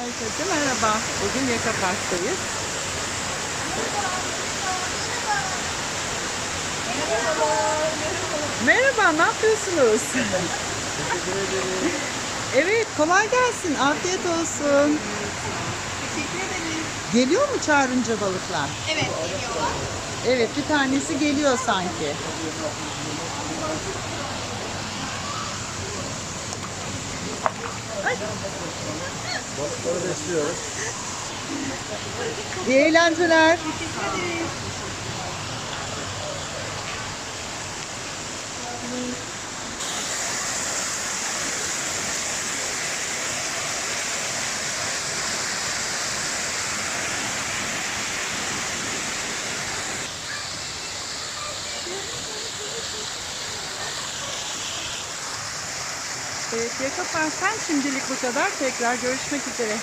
Herkese merhaba. Bugün Yaka Park'tayız. Merhaba, ne yapıyorsunuz? evet, kolay gelsin. Afiyet olsun. Teşekkür ederiz. Geliyor mu çağırınca balıklar? Evet geliyorlar. Evet, bir tanesi geliyor sanki. Balıkları besliyoruz. İyi eğlenceler. Teşekkür ederiz. Evet, Yaka Park'tan şimdilik bu kadar. Tekrar görüşmek üzere.